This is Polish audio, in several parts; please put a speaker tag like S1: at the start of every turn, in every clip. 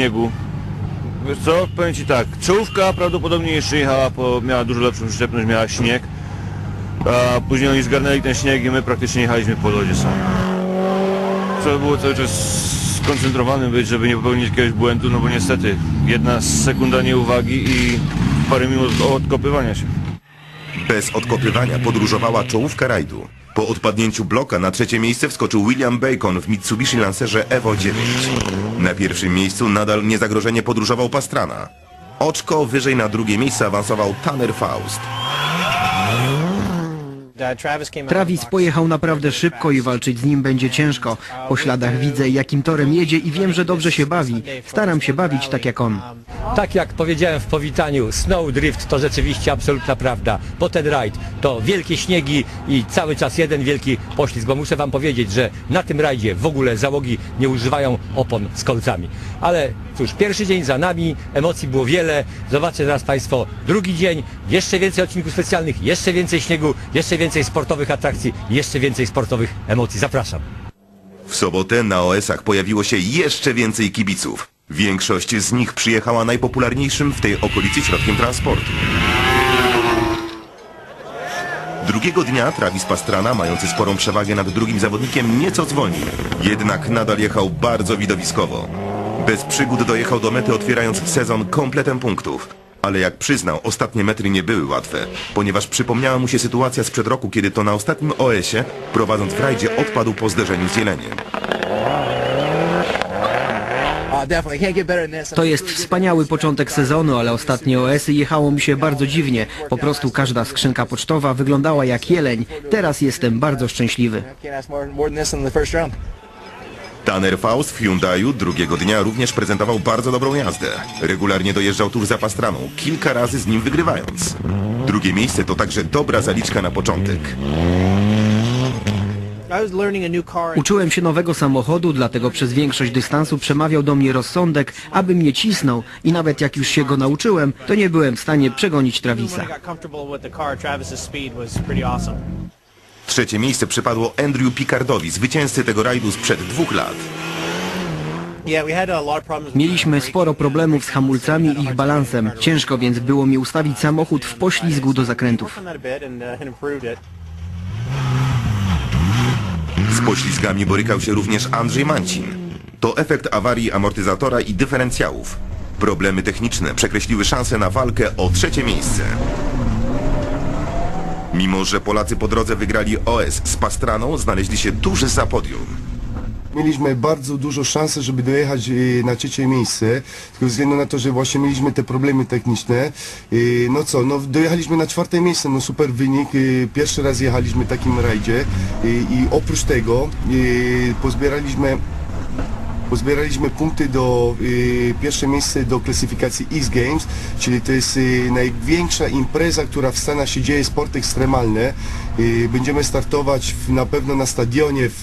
S1: śniegu. Wiesz co, powiem Ci tak, czołówka prawdopodobnie jeszcze jechała, po, miała dużo lepszą przyczepność, miała śnieg. A później oni zgarnęli ten śnieg i my praktycznie jechaliśmy po lodzie sami. Trzeba było cały czas skoncentrowanym być, żeby nie popełnić jakiegoś błędu, no bo niestety jedna sekunda nieuwagi i parę minut odkopywania się.
S2: Bez odkopywania podróżowała czołówka rajdu. Po odpadnięciu bloka na trzecie miejsce wskoczył William Bacon w Mitsubishi Lancerze Evo 9. Na pierwszym miejscu nadal niezagrożenie podróżował Pastrana. Oczko wyżej na drugie miejsce awansował Tanner Faust.
S3: Travis pojechał naprawdę szybko i walczyć z nim będzie ciężko. Po śladach widzę, jakim torem jedzie i wiem, że dobrze się bawi. Staram się bawić tak jak on.
S4: Tak jak powiedziałem w powitaniu, Snowdrift to rzeczywiście absolutna prawda, bo ten rajd to wielkie śniegi i cały czas jeden wielki poślizg, bo muszę wam powiedzieć, że na tym rajdzie w ogóle załogi nie używają opon z kolcami. Ale cóż, pierwszy dzień za nami, emocji było wiele, zobaczcie teraz państwo drugi dzień, jeszcze więcej odcinków specjalnych, jeszcze więcej śniegu, jeszcze więcej sportowych atrakcji, jeszcze więcej sportowych emocji. Zapraszam.
S2: W sobotę na OS-ach pojawiło się jeszcze więcej kibiców. Większość z nich przyjechała najpopularniejszym w tej okolicy środkiem transportu. Drugiego dnia Travis Pastrana, mający sporą przewagę nad drugim zawodnikiem, nieco zwolnił. Jednak nadal jechał bardzo widowiskowo. Bez przygód dojechał do mety, otwierając sezon kompletem punktów. Ale jak przyznał, ostatnie metry nie były łatwe, ponieważ przypomniała mu się sytuacja sprzed roku, kiedy to na ostatnim OS-ie, prowadząc w rajdzie, odpadł po zderzeniu z jeleniem.
S3: To jest wspaniały początek sezonu, ale ostatnie OS-y jechało mi się bardzo dziwnie. Po prostu każda skrzynka pocztowa wyglądała jak jeleń. Teraz jestem bardzo szczęśliwy.
S2: Tanner Faust w Hyundaiu drugiego dnia również prezentował bardzo dobrą jazdę. Regularnie dojeżdżał tuż za Pastraną, kilka razy z nim wygrywając. Drugie miejsce to także dobra zaliczka na początek.
S3: Uczyłem się nowego samochodu, dlatego przez większość dystansu przemawiał do mnie rozsądek, aby mnie cisnął i nawet jak już się go nauczyłem, to nie byłem w stanie przegonić Travisa.
S2: Trzecie miejsce przypadło Andrew Picardowi, zwycięzcy tego rajdu sprzed dwóch lat.
S3: Mieliśmy sporo problemów z hamulcami i ich balansem. Ciężko więc było mi ustawić samochód w poślizgu do zakrętów.
S2: Z poślizgami borykał się również Andrzej Mancin. To efekt awarii amortyzatora i dyferencjałów. Problemy techniczne przekreśliły szansę na walkę o trzecie miejsce. Mimo, że Polacy po drodze wygrali OS z Pastraną, znaleźli się tuż za podium.
S5: Mieliśmy bardzo dużo szansy, żeby dojechać e, na trzecie miejsce, tylko ze względu na to, że właśnie mieliśmy te problemy techniczne. E, No co, no dojechaliśmy na czwarte miejsce, no super wynik. e, Pierwszy raz jechaliśmy w takim rajdzie i oprócz tego pozbieraliśmy Pozbieraliśmy punkty do y, pierwsze miejsce do klasyfikacji X Games, czyli to jest y, największa impreza, która w Stanach się dzieje, sport ekstremalne. Y, będziemy startować w, na pewno na stadionie w,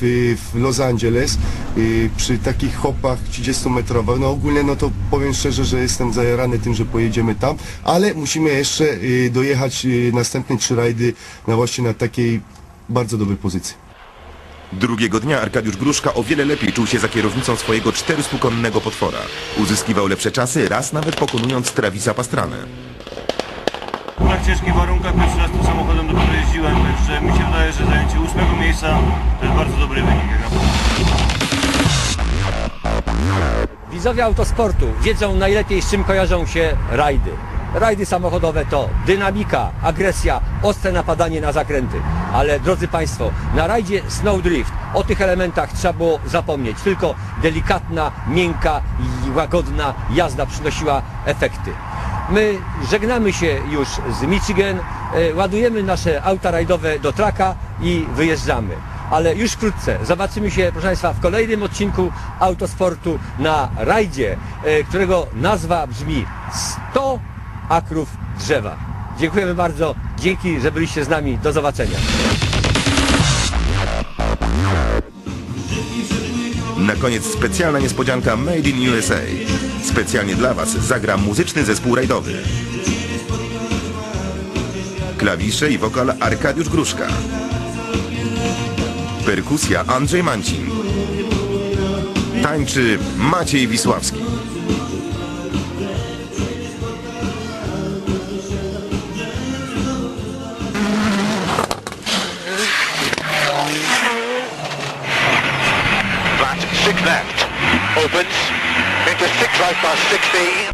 S5: w Los Angeles y, przy takich hopach 30-metrowych. No ogólnie no to powiem szczerze, że jestem zajarany tym, że pojedziemy tam, ale musimy jeszcze y, dojechać y, następne trzy rajdy na właśnie na takiej bardzo dobrej pozycji.
S2: Drugiego dnia Arkadiusz Gruszka o wiele lepiej czuł się za kierownicą swojego 400-konnego potwora. Uzyskiwał lepsze czasy, raz nawet pokonując Travisa Pastranę.
S1: W tak ciężkich warunkach pierwszy raz tym samochodem dopiero jeździłem, także mi się wydaje, że zajęcie ósmego miejsca to jest bardzo dobry wynik. jak na.
S4: Widzowie autosportu wiedzą najlepiej z czym kojarzą się rajdy. Rajdy samochodowe to dynamika, agresja, ostre napadanie na zakręty. Ale drodzy Państwo, na rajdzie Snowdrift o tych elementach trzeba było zapomnieć. Tylko delikatna, miękka i łagodna jazda przynosiła efekty. My żegnamy się już z Michigan, e, ładujemy nasze auta rajdowe do traka i wyjeżdżamy ale już wkrótce zobaczymy się, proszę Państwa, w kolejnym odcinku Autosportu na rajdzie, e, którego nazwa brzmi 100 akrów drzewa. Dziękujemy bardzo, dzięki, że byliście z nami, do zobaczenia.
S2: Na koniec specjalna niespodzianka Made in USA. Specjalnie dla Was zagra muzyczny zespół rajdowy. Klawisze i wokal Arkadiusz Gruszka. Perkusja Andrzej Mancin. Tańczy Maciej Wisławski.
S6: Left. Opens into six right past 60.